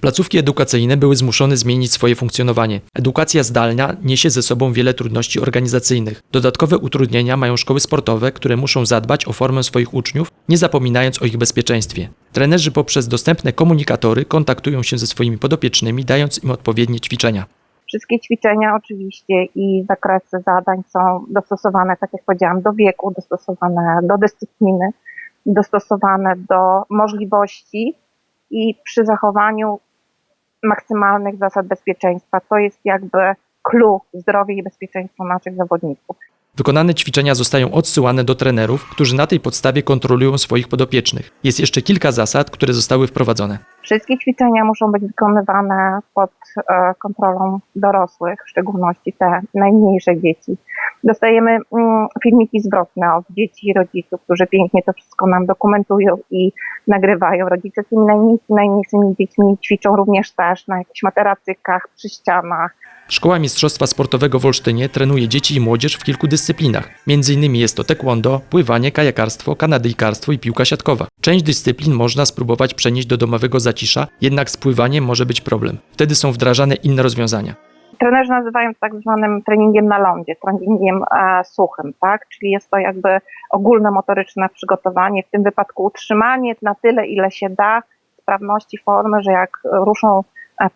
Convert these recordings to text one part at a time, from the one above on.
Placówki edukacyjne były zmuszone zmienić swoje funkcjonowanie. Edukacja zdalna niesie ze sobą wiele trudności organizacyjnych. Dodatkowe utrudnienia mają szkoły sportowe, które muszą zadbać o formę swoich uczniów, nie zapominając o ich bezpieczeństwie. Trenerzy poprzez dostępne komunikatory kontaktują się ze swoimi podopiecznymi, dając im odpowiednie ćwiczenia. Wszystkie ćwiczenia oczywiście i zakresy zadań są dostosowane, tak jak powiedziałam, do wieku, dostosowane do dyscypliny, dostosowane do możliwości i przy zachowaniu maksymalnych zasad bezpieczeństwa. To jest jakby clue zdrowie i bezpieczeństwo naszych zawodników. Wykonane ćwiczenia zostają odsyłane do trenerów, którzy na tej podstawie kontrolują swoich podopiecznych. Jest jeszcze kilka zasad, które zostały wprowadzone. Wszystkie ćwiczenia muszą być wykonywane pod e, kontrolą dorosłych, w szczególności te najmniejsze dzieci. Dostajemy mm, filmiki zwrotne od dzieci i rodziców, którzy pięknie to wszystko nam dokumentują i nagrywają. Rodzice z tymi najmniej, najmniejszymi dziećmi ćwiczą również też na jakichś materacykach, przy ścianach. Szkoła Mistrzostwa Sportowego w Olsztynie trenuje dzieci i młodzież w kilku dyscyplinach. Między innymi jest to taekwondo, pływanie, kajakarstwo, kanadyjkarstwo i piłka siatkowa. Część dyscyplin można spróbować przenieść do domowego zacisza, jednak z pływaniem może być problem. Wtedy są wdrażane inne rozwiązania. Trenerzy nazywają to tak zwanym treningiem na lądzie, treningiem e, suchym, tak? Czyli jest to jakby ogólne motoryczne przygotowanie, w tym wypadku utrzymanie na tyle, ile się da sprawności formy, że jak ruszą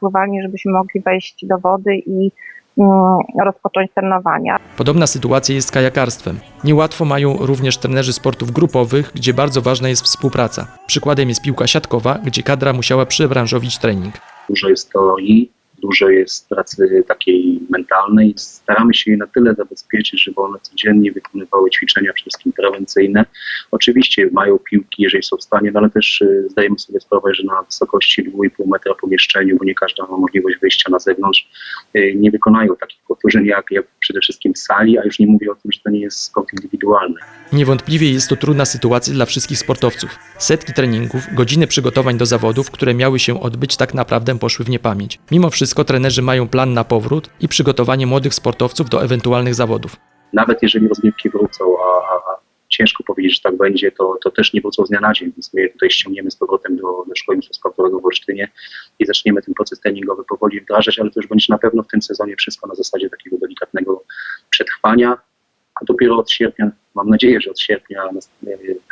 pływalnie, żebyśmy mogli wejść do wody i mm, rozpocząć trenowania. Podobna sytuacja jest z kajakarstwem. Niełatwo mają również trenerzy sportów grupowych, gdzie bardzo ważna jest współpraca. Przykładem jest piłka siatkowa, gdzie kadra musiała przebranżowić trening. dużo jest teorii, dużo jest pracy takiej mentalnej. Staramy się je na tyle zabezpieczyć, żeby one codziennie wykonywały ćwiczenia, przede wszystkim prewencyjne. Oczywiście mają piłki, jeżeli są w stanie, no ale też y, zdajemy sobie sprawę, że na wysokości 2,5 metra pomieszczeniu, bo nie każda ma możliwość wyjścia na zewnątrz, y, nie wykonają takich powtórzeń jak, jak przede wszystkim w sali, a już nie mówię o tym, że to nie jest sport indywidualny. Niewątpliwie jest to trudna sytuacja dla wszystkich sportowców. Setki treningów, godziny przygotowań do zawodów, które miały się odbyć, tak naprawdę poszły w niepamięć. Mimo wszystko trenerzy mają plan na powrót i przygotowanie młodych sportowców do ewentualnych zawodów. nawet jeżeli rozgrywki wrócą, a, a, a ciężko powiedzieć, że tak będzie, to, to też nie wrócą z dnia na dzień, więc my tutaj ściągniemy z powrotem do, do Szkoły Mistrzostwa Sportowego w Olsztynie i zaczniemy ten proces treningowy powoli wdrażać, ale to już będzie na pewno w tym sezonie wszystko na zasadzie takiego delikatnego przetrwania, a dopiero od sierpnia, mam nadzieję, że od sierpnia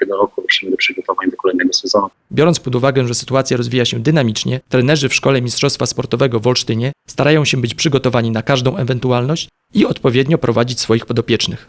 tego roku ruszymy do przygotowań do kolejnego sezonu. Biorąc pod uwagę, że sytuacja rozwija się dynamicznie, trenerzy w Szkole Mistrzostwa Sportowego w Olsztynie starają się być przygotowani na każdą ewentualność i odpowiednio prowadzić swoich podopiecznych.